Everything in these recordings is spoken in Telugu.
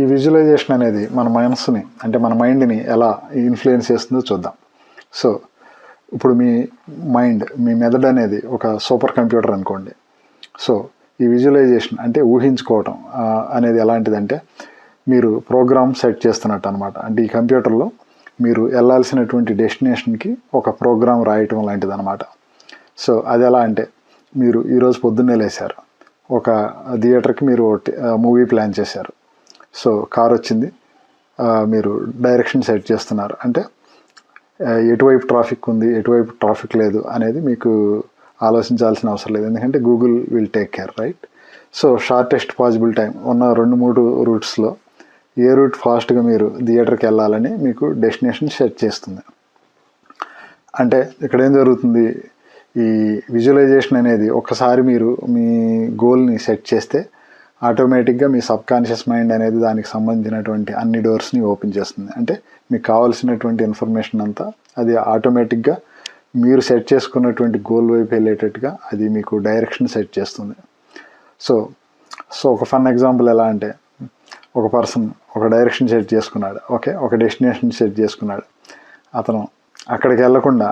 ఈ విజువలైజేషన్ అనేది మన మనసుని అంటే మన మైండ్ని ఎలా ఇన్ఫ్లుయెన్స్ చేస్తుందో చూద్దాం. సో ఇప్పుడు మీ మైండ్ మీ మెదడు అనేది ఒక సూపర్ కంప్యూటర్ అనుకోండి. సో ఈ విజువలైజేషన్ అంటే ఊహించుకోవటం అనేది ఎలాంటిదంటే మీరు ప్రోగ్రామ్ సెట్ చేస్తున్నట్టు అనమాట అంటే ఈ కంప్యూటర్లో మీరు వెళ్ళాల్సినటువంటి డెస్టినేషన్కి ఒక ప్రోగ్రామ్ రాయటం లాంటిది అనమాట సో అది ఎలా అంటే మీరు ఈరోజు పొద్దున్నే లేశారు ఒక థియేటర్కి మీరు మూవీ ప్లాన్ చేశారు. సో కార్ వచ్చింది. మీరు డైరెక్షన్ సెట్ చేస్తున్నారు. అంటే ఎటువైపు ట్రాఫిక్ ఉంది ఎటువైపు ట్రాఫిక్ లేదు అనేది మీకు ఆలోచించాల్సిన అవసరం లేదు. ఎందుకంటే Google will take care right so shortest possible time ఉన్న రెండు మూడు రూట్స్లో ఏ రూట్ ఫాస్ట్గా మీరు థియేటర్కి వెళ్ళాలని మీకు డెస్టినేషన్ సెట్ చేస్తుంది. అంటే ఇక్కడ ఏం జరుగుతుంది? ఈ విజువలైజేషన్ అనేది ఒకసారి మీరు మీ గోల్ని సెట్ చేస్తే ఆటోమేటిక్గా మీ సబ్కాన్షియస్ మైండ్ అనేది దానికి సంబంధించినటువంటి అన్ని డోర్స్ని ఓపెన్ చేస్తుంది. అంటే మీకు కావాల్సినటువంటి ఇన్ఫర్మేషన్ అంతా అది ఆటోమేటిక్గా మీరు సెట్ చేసుకున్నటువంటి గోల్ వైపు వెళ్ళేటట్టుగా అది మీకు డైరెక్షన్ సెట్ చేస్తుంది. సో సో ఒక ఫన్ ఎగ్జాంపుల్ ఎలా అంటే ఒక పర్సన్ ఒక డైరెక్షన్ సెట్ చేసుకున్నాడు. ఓకే ఒక డెస్టినేషన్ సెట్ చేసుకున్నాడు. అతను అక్కడికి వెళ్ళకుండా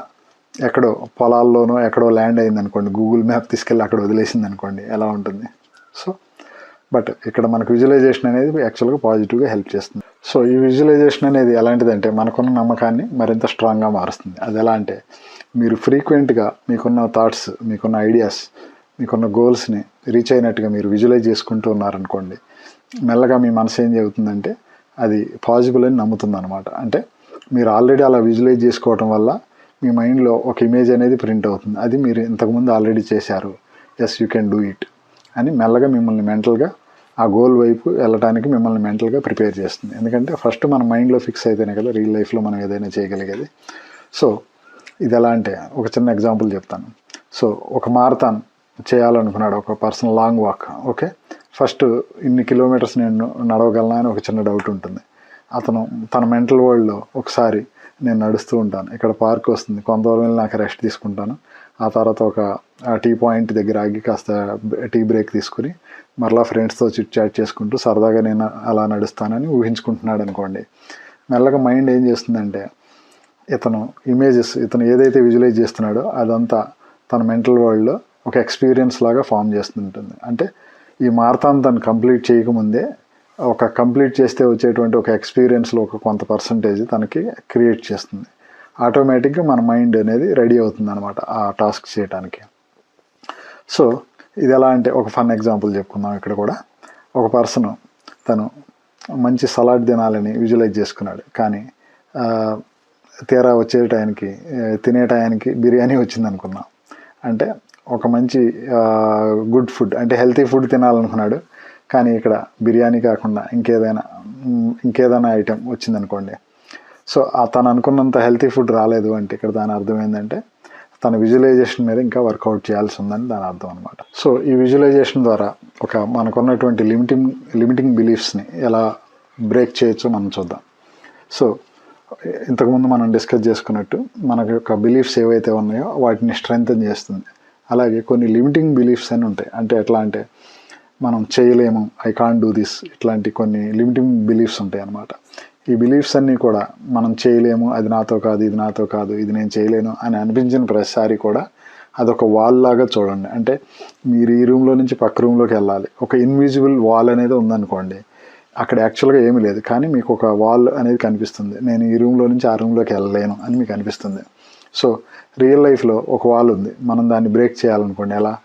ఎక్కడో పొలాల్లోనో ఎక్కడో ల్యాండ్ అయింది అనుకోండి గూగుల్ మ్యాప్ తీసుకెళ్ళి అక్కడ వదిలేసింది అనుకోండి ఎలా ఉంటుంది? సో బట్ ఇక్కడ మనకు విజువలైజేషన్ అనేది యాక్చువల్గా పాజిటివ్గా హెల్ప్ చేస్తుంది. సో ఈ విజువలైజేషన్ అనేది ఎలాంటిదంటే మనకున్న నమ్మకాన్ని మరింత స్ట్రాంగ్గా మారుస్తుంది. అది ఎలా అంటే మీరు ఫ్రీక్వెంట్గా మీకున్న థాట్స్ మీకున్న ఐడియాస్ మీకున్న గోల్స్ని రీచ్ అయినట్టుగా మీరు విజువలైజ్ చేసుకుంటూ ఉన్నారనుకోండి మెల్లగా మీ మనసు ఏం చెబుతుందంటే అది పాజిబుల్ అని నమ్ముతుంది అనమాట అంటే మీరు ఆల్రెడీ అలా విజువలైజ్ చేసుకోవటం వల్ల మీ మైండ్లో ఒక ఇమేజ్ అనేది ప్రింట్ అవుతుంది. అది మీరు ఇంతకుముందు ఆల్రెడీ చేశారు. Yes you can do it అని మెల్లగా మిమ్మల్ని మెంటల్గా ఆ గోల్ వైపు వెళ్ళడానికి మిమ్మల్ని మెంటల్గా ప్రిపేర్ చేస్తుంది. ఎందుకంటే ఫస్ట్ మన మైండ్లో ఫిక్స్ అయితేనే కదా రియల్ లైఫ్లో మనం ఏదైనా చేయగలిగేది. సో ఇది ఎలా అంటే ఒక చిన్న ఎగ్జాంపుల్ చెప్తాను. సో ఒక మారథాన్ చేయాలనుకున్నాడు ఒక person long walk okay? First ఇన్ని కిలోమీటర్స్ నేను నడవగలనా అని ఒక చిన్న డౌట్ ఉంటుంది. అతను తన మెంటల్ వరల్డ్లో ఒకసారి నేను నడుస్తూ ఉంటాను. ఇక్కడ పార్క్ వస్తుంది కొంతవరకు వెళ్ళి నాకు రెస్ట్ తీసుకుంటాను. ఆ తర్వాత ఒక ఆ టీ పాయింట్ దగ్గర ఆగి కాస్త టీ బ్రేక్ తీసుకుని మరలా ఫ్రెండ్స్తో చిట్ చాట్ చేసుకుంటూ సరదాగా నేను అలా నడుస్తానని ఊహించుకుంటున్నాడు అనుకోండి. మెల్లగా మైండ్ ఏం చేస్తుందంటే ఇతను ఇమేజెస్ ఇతను ఏదైతే విజువలైజ్ చేస్తున్నాడో అదంతా తన మెంటల్ వరల్డ్లో ఒక ఎక్స్పీరియన్స్ లాగా ఫామ్ చేస్తుంటుంది. అంటే ఈ మారతాన్ తను కంప్లీట్ చేయకముందే ఒక కంప్లీట్ చేస్తే వచ్చేటువంటి ఒక ఎక్స్పీరియన్స్లో ఒక కొంత పర్సంటేజ్ తనకి క్రియేట్ చేస్తుంది. ఆటోమేటిక్గా మన మైండ్ అనేది రెడీ అవుతుంది అనమాట ఆ టాస్క్ చేయడానికి సో ఇది ఎలా అంటే ఒక ఫన్ ఎగ్జాంపుల్ చెప్పుకుందాం ఇక్కడ కూడా. ఒక పర్సన్ తను మంచి సలాడ్ తినాలని విజువలైజ్ చేసుకున్నాడు. కానీ తీరా వచ్చే టయానికి తినే టయానికి బిర్యానీ వచ్చింది అనుకుందాం అంటే ఒక మంచి గుడ్ ఫుడ్ అంటే హెల్తీ ఫుడ్ తినాలనుకున్నాడు. కానీ ఇక్కడ బిర్యానీ కాకుండా ఇంకేదైనా ఇంకేదైనా ఐటెం వచ్చిందనుకోండి. సో తను అనుకున్నంత హెల్తీ ఫుడ్ రాలేదు అంటే ఇక్కడ దాని అర్థం ఏంటంటే తన విజువలైజేషన్ మీద ఇంకా వర్కౌట్ చేయాల్సి ఉందని దాని అర్థం అనమాట సో ఈ విజువలైజేషన్ ద్వారా ఒక మనకున్నటువంటి లిమిటింగ్ లిమిటింగ్ బిలీఫ్స్ని ఎలా బ్రేక్ చేయొచ్చో మనం చూద్దాం. సో ఇంతకుముందు మనం డిస్కస్ చేసుకున్నట్టు మనకు యొక్క బిలీఫ్స్ ఏవైతే ఉన్నాయో వాటిని స్ట్రెంగ్తన్ చేస్తుంది. అలాగే కొన్ని లిమిటింగ్ బిలీఫ్స్ అని ఉంటాయి. అంటే ఎట్లా అంటే మనం చేయలేము ఐ కాంట్ డూ దిస్ ఇట్లాంటి కొన్ని లిమిటింగ్ బిలీఫ్స్ ఉంటాయి అన్నమాట. ఈ బిలీఫ్స్ అన్నీ కూడా మనం చేయలేము అది నాతో కాదు ఇది నాతో కాదు ఇది నేను చేయలేను అని అనిపించిన ప్రతిసారి కూడా అదొక వాల్ లాగా చూడండి. అంటే మీరు ఈ రూమ్లో నుంచి పక్క రూమ్లోకి వెళ్ళాలి. ఒక ఇన్విజిబుల్ వాల్ అనేది ఉందనుకోండి అక్కడ యాక్చువల్గా ఏమీ లేదు. కానీ మీకు ఒక వాల్ అనేది కనిపిస్తుంది. నేను ఈ రూమ్లో నుంచి ఆ రూమ్లోకి వెళ్ళలేను అని మీకు అనిపిస్తుంది. సో రియల్ లైఫ్లో ఒక వాల్ ఉంది. మనం దాన్ని బ్రేక్ చేయాలనుకోండి. ఎలా?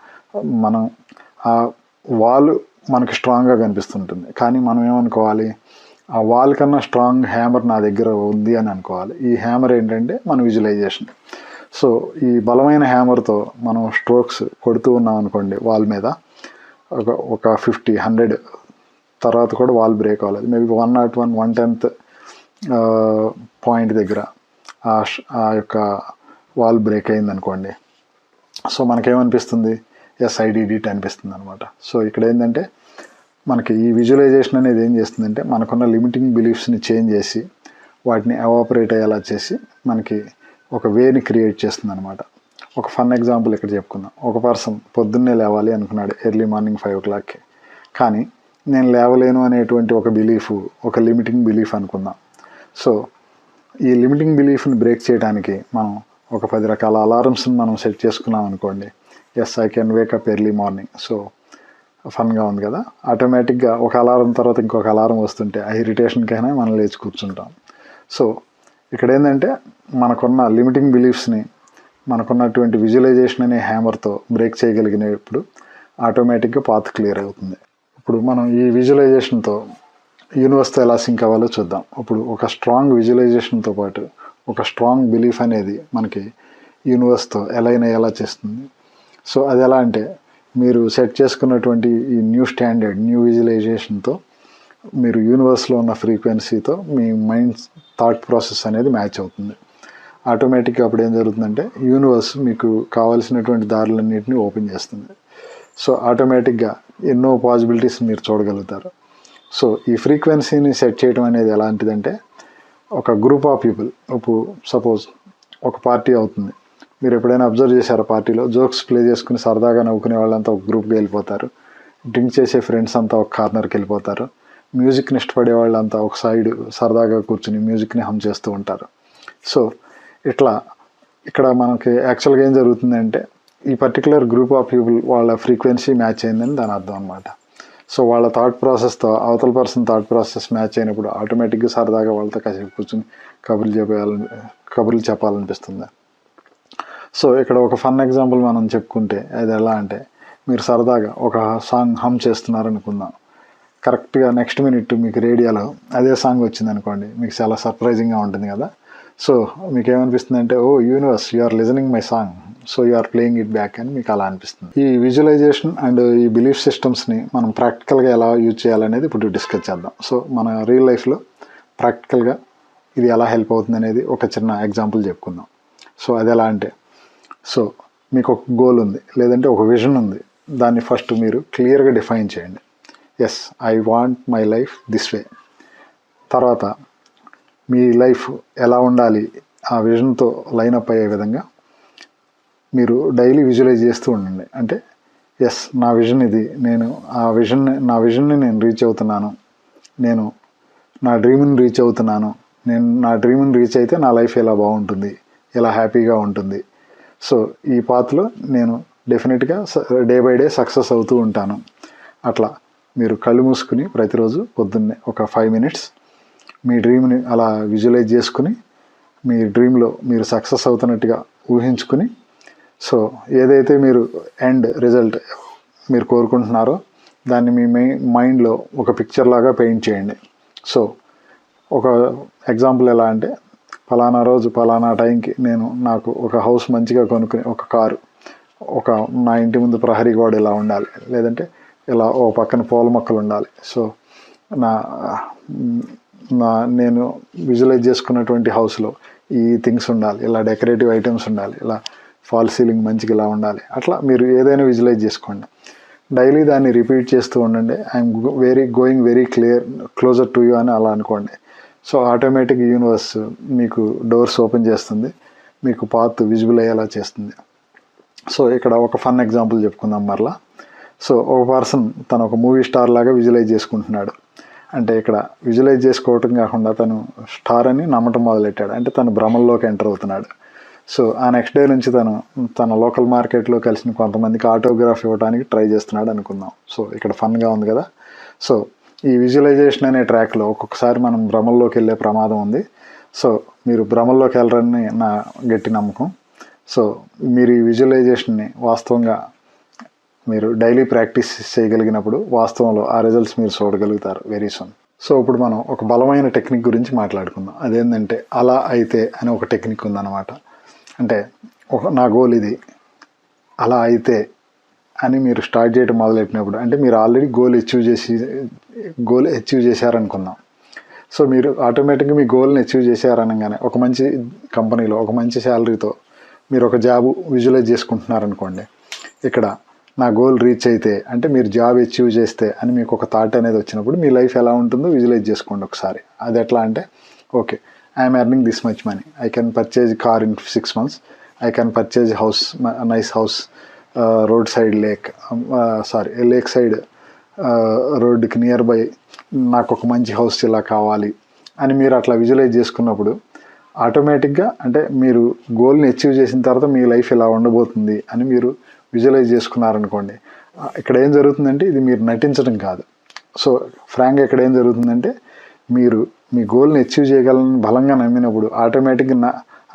మనం ఆ వాల్ మనకి స్ట్రాంగ్గా కనిపిస్తుంటుంది. కానీ మనం ఏమనుకోవాలి? ఆ వాల్ కన్నా స్ట్రాంగ్ హ్యామర్ నా దగ్గర ఉంది అని అనుకోవాలి. ఈ హ్యామర్ ఏంటంటే మన విజువలైజేషన్ సో ఈ బలమైన హ్యామర్తో మనం స్ట్రోక్స్ కొడుతూ ఉన్నాం అనుకోండి వాల్ మీద. ఒక ఒక ఫిఫ్టీ హండ్రెడ్ తర్వాత కూడా వాల్ బ్రేక్ అవ్వలేదు maybe one nought one one tenth point దగ్గర ఆ ఆ యొక్క వాల్ బ్రేక్ అయింది అనుకోండి. సో మనకేమనిపిస్తుంది? ఎస్ ఐడిడిట్ అనిపిస్తుంది అనమాట. సో ఇక్కడ ఏంటంటే మనకి ఈ విజువలైజేషన్ అనేది ఏం చేస్తుందంటే మనకున్న లిమిటింగ్ బిలీఫ్స్ని చేంజ్ చేసి వాటిని అవాపరేట్ అయ్యేలా చేసి మనకి ఒక వేని క్రియేట్ చేస్తుంది అనమాట ఒక ఫన్ ఎగ్జాంపుల్ ఇక్కడ చెప్పుకుందాం. ఒక పర్సన్ పొద్దున్నే లేవాలి అనుకున్నాడు ఎర్లీ మార్నింగ్ ఫైవ్ ఓ క్లాక్కి కానీ నేను లేవలేను అనేటువంటి ఒక బిలీఫ్ ఒక లిమిటింగ్ బిలీఫ్ అనుకుందాం. సో ఈ లిమిటింగ్ బిలీఫ్ని బ్రేక్ చేయడానికి మనం ఒక పది రకాల అలారమ్స్ని మనం సెట్ చేసుకున్నాం అనుకోండి. Yes I can wake up early morning so ఫన్గా ఉంది కదా. ఆటోమేటిక్గా ఒక అలారం తర్వాత ఇంకొక అలారం వస్తుంటే ఆ ఇరిటేషన్కైనా మనం లేచి కూర్చుంటాం. సో ఇక్కడ ఏంటంటే మనకున్న లిమిటింగ్ బిలీఫ్స్ని మనకున్నటువంటి విజువలైజేషన్ అనే హ్యామర్తో బ్రేక్ చేయగలిగినప్పుడు ఆటోమేటిక్గా పాత్ క్లియర్ అవుతుంది. ఇప్పుడు మనం ఈ విజువలైజేషన్తో యూనివర్స్తో ఎలా సింక్ అవ్వాలో చూద్దాం. అప్పుడు ఒక స్ట్రాంగ్ విజువలైజేషన్తో పాటు ఒక స్ట్రాంగ్ బిలీఫ్ అనేది మనకి యూనివర్స్తో ఎలా అయినా ఎలా చేస్తుంది. సో అది ఎలా అంటే మీరు సెట్ చేసుకున్నటువంటి ఈ న్యూ స్టాండర్డ్ న్యూ విజువలైజేషన్తో మీరు యూనివర్స్లో ఉన్న ఫ్రీక్వెన్సీతో మీ మైండ్ థాట్ ప్రాసెస్ అనేది మ్యాచ్ అవుతుంది. ఆటోమేటిక్గా అప్పుడు ఏం జరుగుతుందంటే యూనివర్స్ మీకు కావాల్సినటువంటి దారులన్నింటినీ ఓపెన్ చేస్తుంది. సో ఆటోమేటిక్గా ఎన్నో పాసిబిలిటీస్ మీరు చూడగలుగుతారు. సో ఈ ఫ్రీక్వెన్సీని సెట్ చేయడం అనేది ఎలాంటిదంటే ఒక గ్రూప్ ఆఫ్ పీపుల్ ఇప్పుడు సపోజ్ ఒక పార్టీ అవుతుంది. మీరు ఎప్పుడైనా అబ్జర్వ్ చేశారు పార్టీలో? జోక్స్ ప్లే చేసుకుని సరదాగా నవ్వుకునే వాళ్ళంతా ఒక గ్రూప్కి వెళ్ళిపోతారు. డ్రింక్ చేసే ఫ్రెండ్స్ అంతా ఒక కార్నర్కి వెళ్ళిపోతారు. మ్యూజిక్ని ఇష్టపడే వాళ్ళంతా ఒక సైడ్ సరదాగా కూర్చుని మ్యూజిక్ని హమ్ చేస్తూ ఉంటారు. సో ఇట్లా ఇక్కడ మనకి యాక్చువల్గా ఏం జరుగుతుందంటే ఈ పర్టికులర్ గ్రూప్ ఆఫ్ పీపుల్ వాళ్ళ ఫ్రీక్వెన్సీ మ్యాచ్ అయిందని దాని అర్థం అనమాట సో వాళ్ళ థాట్ ప్రాసెస్తో అవతల పర్సన్ థాట్ ప్రాసెస్ మ్యాచ్ అయినప్పుడు ఆటోమేటిక్గా సరదాగా వాళ్ళతో కాసేపు కూర్చుని కబుర్లు చెప్పాలని కబుర్లు చెప్పాలనిపిస్తుంది. సో ఇక్కడ ఒక ఫన్ ఎగ్జాంపుల్ మనం చెప్పుకుంటే అది ఎలా అంటే మీరు సరదాగా ఒక సాంగ్ హమ్ చేస్తున్నారనుకుందాం. కరెక్ట్గా నెక్స్ట్ మినిట్ మీకు రేడియోలో అదే సాంగ్ వచ్చింది అనుకోండి మీకు చాలా సర్ప్రైజింగ్గా ఉంటుంది కదా. సో మీకు ఏమనిపిస్తుంది అంటే ఓ universe you are listening my song so you are playing it back అని మీకు అలా అనిపిస్తుంది. ఈ విజువలైజేషన్ అండ్ ఈ బిలీఫ్ సిస్టమ్స్ని మనం ప్రాక్టికల్గా ఎలా యూజ్ చేయాలనేది ఇప్పుడు డిస్కస్ చేద్దాం. సో మన రియల్ లైఫ్లో ప్రాక్టికల్గా ఇది ఎలా హెల్ప్ అవుతుంది అనేది ఒక చిన్న ఎగ్జాంపుల్ చెప్పుకుందాం. సో అది ఎలా అంటే సో మీకు ఒక గోల్ ఉంది. లేదంటే ఒక విజన్ ఉంది. దాన్ని ఫస్ట్ మీరు క్లియర్గా డిఫైన్ చేయండి. Yes I want my life this way తర్వాత మీ లైఫ్ ఎలా ఉండాలి? ఆ విజన్తో లైన్ అప్ అయ్యే విధంగా మీరు డైలీ విజువలైజ్ చేస్తూ ఉండండి. అంటే ఎస్ నా విజన్ ఇది. నేను ఆ విజన్ నా విజన్ని నేను రీచ్ అవుతున్నాను. నేను నా డ్రీమ్ని రీచ్ అవుతున్నాను. నేను నా డ్రీమ్ని రీచ్ అయితే నా లైఫ్ ఎలా బాగుంటుంది? ఎలా హ్యాపీగా ఉంటుంది? సో ఈ పాత్లో నేను డెఫినెట్గా డే బై డే సక్సెస్ అవుతూ ఉంటాను. అట్లా మీరు కళ్ళు మూసుకుని ప్రతిరోజు పొద్దున్నే ఒక ఫైవ్ మినిట్స్ మీ డ్రీమ్ని అలా విజువలైజ్ చేసుకుని మీ డ్రీమ్లో మీరు సక్సెస్ అవుతున్నట్టుగా ఊహించుకుని సో ఏదైతే మీరు ఎండ్ రిజల్ట్ మీరు కోరుకుంటున్నారో దాన్ని మీ మై మైండ్లో ఒక పిక్చర్ లాగా పెయింట్ చేయండి. సో ఒక ఎగ్జాంపుల్ ఎలా అంటే ఫలానా రోజు ఫలానా టైంకి నేను నాకు ఒక హౌస్ మంచిగా కొనుక్కుని ఒక కారు ఒక నా ఇంటి ముందు ప్రహరీ గోడ ఇలా ఉండాలి. లేదంటే ఇలా ఓ పక్కన పూల మొక్కలు ఉండాలి. సో నా నా నేను విజువలైజ్ చేసుకున్నటువంటి హౌస్లో ఈ థింగ్స్ ఉండాలి. ఇలా డెకరేటివ్ ఐటమ్స్ ఉండాలి. ఇలా ఫాల్ సీలింగ్ మంచిగా ఇలా ఉండాలి. అట్లా మీరు ఏదైనా విజువలైజ్ చేసుకోండి. డైలీ దాన్ని రిపీట్ చేస్తూ ఉండండి. I'm very going very clear closer to you అని అలా అనుకోండి. సో ఆటోమేటిక్ యూనివర్స్ మీకు డోర్స్ ఓపెన్ చేస్తుంది. మీకు పాత్ విజిబుల్ అయ్యేలా చేస్తుంది. సో ఇక్కడ ఒక ఫన్ ఎగ్జాంపుల్ చెప్పుకుందాం మరలా. సో ఒక పర్సన్ తను ఒక మూవీ స్టార్ లాగా విజువలైజ్ చేసుకుంటున్నాడు. అంటే ఇక్కడ విజువలైజ్ చేసుకోవటం కాకుండా తను స్టార్ అని నమ్మటం మొదలెట్టాడు. అంటే తను భ్రమల్లోకి ఎంటర్ అవుతున్నాడు. సో ఆ నెక్స్ట్ డే నుంచి తను తన లోకల్ మార్కెట్లో కలిసిన కొంతమందికి ఆటోగ్రాఫ్ ఇవ్వడానికి ట్రై చేస్తున్నాడు అనుకుందాం. సో ఇక్కడ ఫన్గా ఉంది కదా. సో ఈ విజువలైజేషన్ అనే ట్రాక్లో ఒక్కొక్కసారి మనం భ్రమల్లోకి వెళ్ళే ప్రమాదం ఉంది. సో మీరు భ్రమల్లోకి వెళ్ళరని నా గట్టి నమ్మకం. సో మీరు ఈ విజువలైజేషన్ని వాస్తవంగా మీరు డైలీ ప్రాక్టీస్ చేయగలిగినప్పుడు వాస్తవంలో ఆ రిజల్ట్స్ మీరు చూడగలుగుతారు వెరీ సూన్. సో ఇప్పుడు మనం ఒక బలమైన టెక్నిక్ గురించి మాట్లాడుకుందాం. అదేంటంటే అలా అయితే అని ఒక టెక్నిక్ ఉందన్నమాట. అంటే ఒక నా గోల్ ఇది. అలా అయితే అని మీరు స్టార్ట్ చేయడం మొదలెట్టినప్పుడు అంటే మీరు ఆల్రెడీ గోల్ అచీవ్ చేసి గోల్ అచీవ్ చేశారనుకుందాం. సో మీరు ఆటోమేటిక్గా మీ గోల్ని అచీవ్ చేశారనగానే ఒక మంచి కంపెనీలో ఒక మంచి శాలరీతో మీరు ఒక జాబ్ విజువలైజ్ చేసుకుంటున్నారనుకోండి ఇక్కడ నా గోల్ రీచ్ అయితే అంటే మీరు జాబ్ అచీవ్ చేస్తే అని మీకు ఒక థాట్ అనేది వచ్చినప్పుడు మీ లైఫ్ ఎలా ఉంటుందో విజువలైజ్ చేసుకోండి ఒకసారి. అది ఎట్లా అంటే okay I'm earning this much money I can purchase car in six months I can purchase house nice house road side lake sorry lake side రోడ్డుకి నియర్ బై నాకు ఒక మంచి హౌస్ ఇలా కావాలి అని మీరు అట్లా విజువలైజ్ చేసుకున్నప్పుడు ఆటోమేటిక్గా అంటే మీరు గోల్ని అచీవ్ చేసిన తర్వాత మీ లైఫ్ ఇలా ఉండబోతుంది అని మీరు విజువలైజ్ చేసుకున్నారనుకోండి ఇక్కడ ఏం జరుగుతుందంటే ఇది మీరు నటించడం కాదు. సో ఫ్రాంక్గా ఇక్కడ ఏం జరుగుతుందంటే మీరు మీ గోల్ని అచీవ్ చేయగలని బలంగా నమ్మినప్పుడు ఆటోమేటిక్గా నా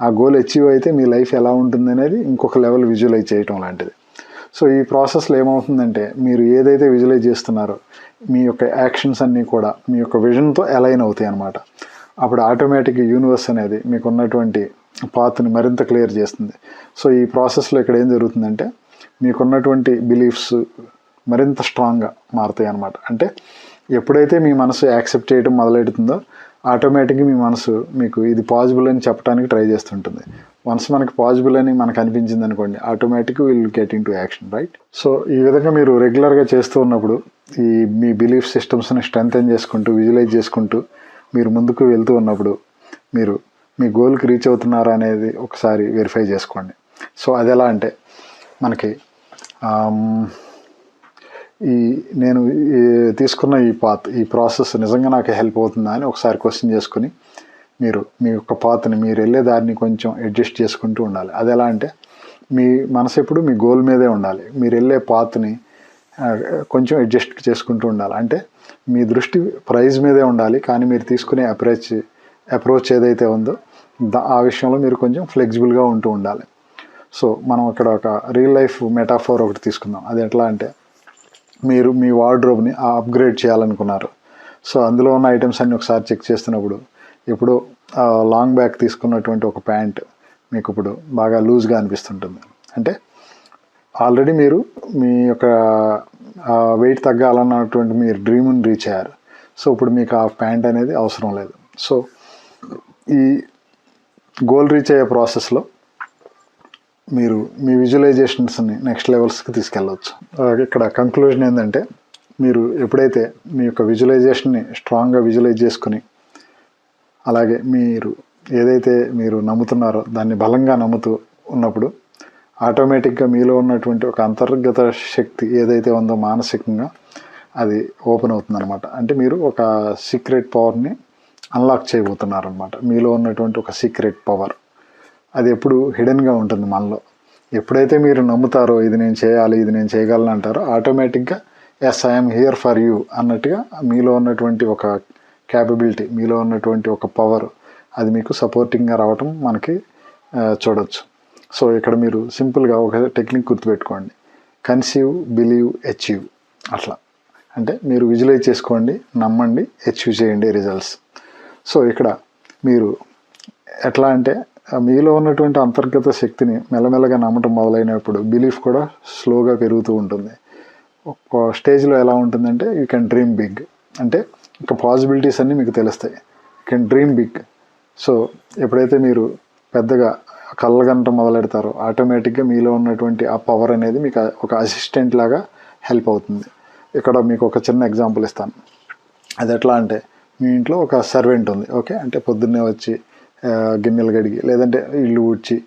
ఆ గోల్ అచీవ్ అయితే మీ లైఫ్ ఎలా ఉంటుంది అనేది ఇంకొక లెవెల్ విజువలైజ్ చేయటం లాంటిది. సో ఈ ప్రాసెస్లో ఏమవుతుందంటే మీరు ఏదైతే విజువలైజ్ చేస్తున్నారో మీ యొక్క యాక్షన్స్ అన్నీ కూడా మీ యొక్క విజన్తో అలైన్ అవుతాయి అన్నమాట. అప్పుడు ఆటోమేటిక్గా యూనివర్స్ అనేది మీకు ఉన్నటువంటి పాత్ని మరింత క్లియర్ చేస్తుంది. సో ఈ ప్రాసెస్లో ఇక్కడ ఏం జరుగుతుందంటే మీకున్నటువంటి బిలీఫ్స్ మరింత స్ట్రాంగ్గా మారుతాయి అన్నమాట. అంటే ఎప్పుడైతే మీ మనసు యాక్సెప్ట్ చేయడం మొదలెడుతుందో ఆటోమేటిక్గా మీ మనసు మీకు ఇది పాసిబుల్ అని చెప్పడానికి ట్రై చేస్తుంటుంది. వన్స్ మనకి పాసిబుల్ అని మనకు అనిపించింది అనుకోండి automatic will get into action right so ఈ విధంగా మీరు రెగ్యులర్గా చేస్తూ ఉన్నప్పుడు ఈ మీ బిలీఫ్ సిస్టమ్స్ని స్ట్రెంగ్తన్ చేసుకుంటూ విజువలైజ్ చేసుకుంటూ మీరు ముందుకు వెళ్తూ ఉన్నప్పుడు మీరు మీ గోల్కి రీచ్ అవుతున్నారా అనేది ఒకసారి వెరిఫై చేసుకోండి. సో అది ఎలా అంటే మనకి um, ఈ నేను ఈ తీసుకున్న ఈ పాత్ ఈ ప్రాసెస్ నిజంగా నాకు హెల్ప్ అవుతుందా అని ఒకసారి క్వశ్చన్ చేసుకుని మీరు మీ యొక్క పాత్ని మీరు వెళ్ళే దారిని కొంచెం అడ్జస్ట్ చేసుకుంటూ ఉండాలి. అది ఎలా అంటే మీ మనసు ఎప్పుడు మీ గోల్ మీదే ఉండాలి. మీరు వెళ్ళే పాత్ని కొంచెం అడ్జస్ట్ చేసుకుంటూ ఉండాలి. అంటే మీ దృష్టి ప్రైజ్ మీదే ఉండాలి. కానీ మీరు తీసుకునే అప్రోచ్ అప్రోచ్ ఏదైతే ఉందో దా ఆ విషయంలో మీరు కొంచెం ఫ్లెక్సిబుల్గా ఉంటూ ఉండాలి. సో మనం ఇక్కడ ఒక రియల్ లైఫ్ మెటాఫోర్ ఒకటి తీసుకుందాం. అది ఎట్లా అంటే మీరు మీ వార్డ్రోబ్ని అప్గ్రేడ్ చేయాలనుకున్నారు. సో అందులో ఉన్న ఐటమ్స్ అన్నీ ఒకసారి చెక్ చేస్తున్నప్పుడు ఇప్పుడు లాంగ్ బ్యాక్ తీసుకున్నటువంటి ఒక ప్యాంట్ మీకు ఇప్పుడు బాగా లూజ్గా అనిపిస్తుంటుంది. అంటే ఆల్రెడీ మీరు మీ యొక్క వెయిట్ తగ్గాలన్నటువంటి మీరు డ్రీమ్ని రీచ్ అయ్యారు. సో ఇప్పుడు మీకు ఆ ప్యాంట్ అనేది అవసరం లేదు. సో ఈ గోల్ రీచ్ అయ్యే ప్రాసెస్లో మీరు మీ విజువలైజేషన్స్ని నెక్స్ట్ లెవెల్స్కి తీసుకెళ్ళవచ్చు. ఇక్కడ కంక్లూజన్ ఏంటంటే మీరు ఎప్పుడైతే మీ యొక్క విజువలైజేషన్ని స్ట్రాంగ్గా విజువలైజ్ చేసుకుని అలాగే మీరు ఏదైతే మీరు నమ్ముతున్నారో దాన్ని బలంగా నమ్ముతూ ఉన్నప్పుడు ఆటోమేటిక్గా మీలో ఉన్నటువంటి ఒక అంతర్గత శక్తి ఏదైతే ఉందో మానసికంగా అది ఓపెన్ అవుతుంది అనమాట అంటే మీరు ఒక సీక్రెట్ పవర్ని అన్లాక్ చేయబోతున్నారు అనమాట మీలో ఉన్నటువంటి ఒక సీక్రెట్ పవర్. అది ఎప్పుడు హిడెన్గా ఉంటుంది మనలో. ఎప్పుడైతే మీరు నమ్ముతారో ఇది నేను చేయాలి ఇది నేను చేయగలను అంటారో ఆటోమేటిక్గా yes I'm here for you అన్నట్టుగా మీలో ఉన్నటువంటి ఒక క్యాపబిలిటీ మీలో ఉన్నటువంటి ఒక పవర్ అది మీకు సపోర్టింగ్గా రావటం మనకి చూడవచ్చు చూడొచ్చు. సో ఇక్కడ మీరు సింపుల్గా ఒక టెక్నిక్ గుర్తుపెట్టుకోండి. కన్సీవ్ బిలీవ్ అచీవ్ అట్లా. అంటే మీరు విజువలైజ్ చేసుకోండి నమ్మండి అచీవ్ చేయండి రిజల్ట్స్ సో ఇక్కడ మీరు ఎట్లా అంటే మీలో ఉన్నటువంటి అంతర్గత శక్తిని మెల్లమెల్లగా నమ్మటం మొదలైనప్పుడు బిలీఫ్ కూడా స్లోగా పెరుగుతూ ఉంటుంది. ఒక స్టేజ్లో ఎలా ఉంటుందంటే యూ కెన్ డ్రీమ్ బిగ్ అంటే ఇంకా పాసిబిలిటీస్ అన్నీ మీకు తెలుస్తాయి. కెన్ డ్రీమ్ బిగ్ సో ఎప్పుడైతే మీరు పెద్దగా కళ్ళగంట మొదలెడతారో ఆటోమేటిక్గా మీలో ఉన్నటువంటి ఆ పవర్ అనేది మీకు ఒక అసిస్టెంట్ లాగా హెల్ప్ అవుతుంది. ఇక్కడ మీకు ఒక చిన్న ఎగ్జాంపుల్ ఇస్తాను. అది ఎట్లా అంటే మీ ఇంట్లో ఒక సర్వెంట్ ఉంది ఓకే అంటే పొద్దున్నే వచ్చి గిన్నెలు కడిగి లేదంటే ఇల్లు ఊడ్చి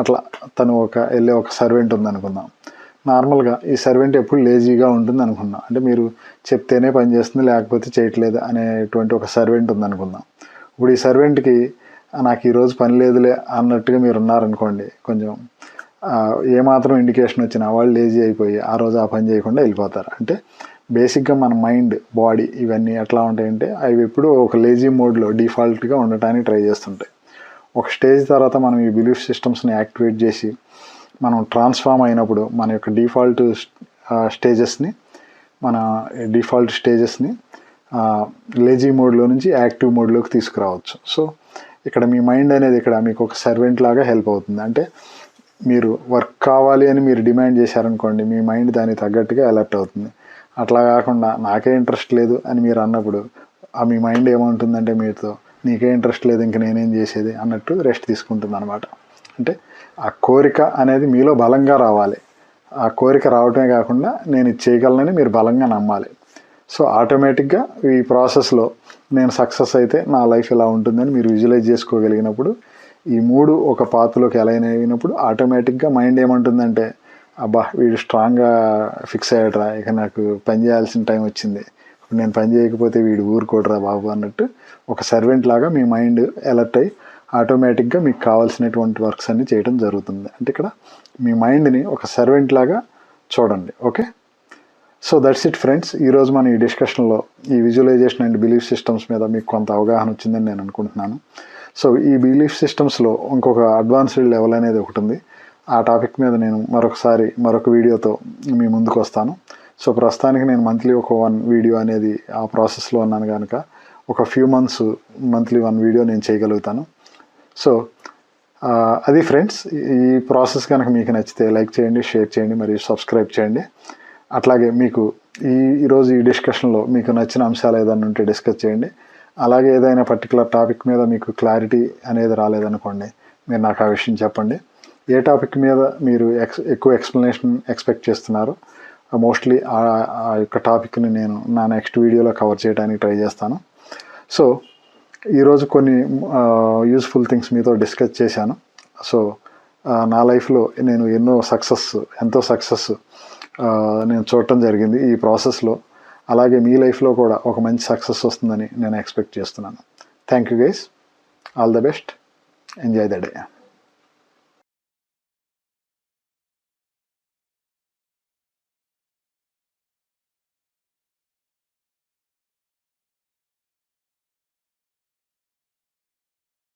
అట్లా తను ఒక వెళ్ళే ఒక సర్వెంట్ ఉంది అనుకుందాం నార్మల్గా ఈ సర్వెంట్ ఎప్పుడు లేజీగా ఉంటుంది అనుకుందాం అంటే మీరు చెప్తేనే పని చేస్తుంది లేకపోతే చేయట్లేదు అనేటువంటి ఒక సర్వెంట్ ఉంది అనుకుందాం ఇప్పుడు ఈ సర్వెంట్కి నాకు ఈరోజు పని లేదులే అన్నట్టుగా మీరు ఉన్నారనుకోండి కొంచెం ఏమాత్రం ఇండికేషన్ వచ్చినా వాళ్ళు లేజీ అయిపోయి ఆ రోజు ఆ పని చేయకుండా వెళ్ళిపోతారు. అంటే బేసిక్గా మన మైండ్ బాడీ ఇవన్నీ ఎట్లా ఉంటాయంటే అవి ఎప్పుడు ఒక లేజీ మోడ్లో డిఫాల్ట్గా ఉండటానికి ట్రై చేస్తుంటాయి. ఒక స్టేజ్ తర్వాత మనం ఈ బిలీఫ్ సిస్టమ్స్ని యాక్టివేట్ చేసి మనం ట్రాన్స్ఫార్మ్ అయినప్పుడు మన యొక్క డిఫాల్ట్ స్టేజెస్ని మన డిఫాల్ట్ స్టేజెస్ని లేజీ మోడ్లో నుంచి యాక్టివ్ మోడ్లోకి తీసుకురావచ్చు. సో ఇక్కడ మీ మైండ్ అనేది ఇక్కడ మీకు ఒక సర్వెంట్ లాగా హెల్ప్ అవుతుంది. అంటే మీరు వర్క్ కావాలి అని మీరు డిమాండ్ చేశారనుకోండి మీ మైండ్ దానికి తగ్గట్టుగా అలర్ట్ అవుతుంది. అట్లా కాకుండా నాకే ఇంట్రెస్ట్ లేదు అని మీరు అన్నప్పుడు ఆ మీ మైండ్ ఏమంటుందంటే మీతో? నీకే ఇంట్రెస్ట్ లేదు ఇంక నేనేం చేసేది? అన్నట్టు రెస్ట్ తీసుకుంటుంది అనమాట అంటే ఆ కోరిక అనేది మీలో బలంగా రావాలి. ఆ కోరిక రావటమే కాకుండా నేను ఇది చేయగలనని మీరు బలంగా నమ్మాలి. సో ఆటోమేటిక్గా ఈ ప్రాసెస్లో నేను సక్సెస్ అయితే నా లైఫ్ ఎలా ఉంటుందని మీరు విజువలైజ్ చేసుకోగలిగినప్పుడు ఈ మూడు ఒక పాత్రలోకి ఎలా అయినప్పుడు ఆటోమేటిక్గా మైండ్ ఏమంటుందంటే అబ్బా వీడు స్ట్రాంగ్గా ఫిక్స్ అయ్యాడరా ఇక నాకు పని చేయాల్సిన టైం వచ్చింది. ఇప్పుడు నేను పని చేయకపోతే వీడు ఊరుకోడరా బాబు అన్నట్టు ఒక సర్వెంట్ లాగా మీ మైండ్ అలర్ట్ అయ్యి ఆటోమేటిక్గా మీకు కావాల్సినటువంటి వర్క్స్ అన్ని చేయడం జరుగుతుంది. అంటే ఇక్కడ మీ మైండ్ని ఒక సర్వెంట్ లాగా చూడండి okay? So that's it friends ఈరోజు మన ఈ డిస్కషన్లో ఈ విజువలైజేషన్ అండ్ బిలీఫ్ సిస్టమ్స్ మీద మీకు కొంత అవగాహన వచ్చిందని నేను అనుకుంటున్నాను. సో ఈ బిలీఫ్ సిస్టమ్స్లో ఇంకొక అడ్వాన్స్డ్ లెవెల్ అనేది ఒకటి ఉంది. ఆ టాపిక్ మీద నేను మరొకసారి మరొక వీడియోతో మీ ముందుకు వస్తాను. సో ప్రస్తుతానికి నేను మంత్లీ ఒక వన్ వీడియో అనేది ఆ ప్రాసెస్లో ఉన్నాను కనుక ఒక few months monthly one video నేను చేయగలుగుతాను. సో అది ఫ్రెండ్స్ ఈ ప్రాసెస్ కనుక మీకు నచ్చితే లైక్ చేయండి షేర్ చేయండి మరియు సబ్స్క్రైబ్ చేయండి. అట్లాగే మీకు ఈ ఈరోజు ఈ డిస్కషన్లో మీకు నచ్చిన అంశాలు ఏదైనా ఉంటే డిస్కస్ చేయండి. అలాగే ఏదైనా పర్టికులర్ టాపిక్ మీద మీకు క్లారిటీ అనేది రాలేదనుకోండి మీరు నాకు ఆ విషయం చెప్పండి. ఏ టాపిక్ మీద మీరు ఎక్స్ ఎక్కువ ఎక్స్ప్లెనేషన్ ఎక్స్పెక్ట్ చేస్తున్నారు మోస్ట్లీ ఆ ఆ యొక్క టాపిక్ని నేను నా నెక్స్ట్ వీడియోలో కవర్ చేయడానికి ట్రై చేస్తాను. సో ఈరోజు కొన్ని యూస్ఫుల్ థింగ్స్ మీతో డిస్కస్ చేశాను. సో నా లైఫ్లో నేను ఎన్నో సక్సెస్ ఎంతో సక్సెస్ నేను చూడటం జరిగింది ఈ ప్రాసెస్లో అలాగే మీ లైఫ్లో కూడా ఒక మంచి సక్సెస్ వస్తుందని నేను ఎక్స్పెక్ట్ చేస్తున్నాను. Thank you guys all the best enjoy the day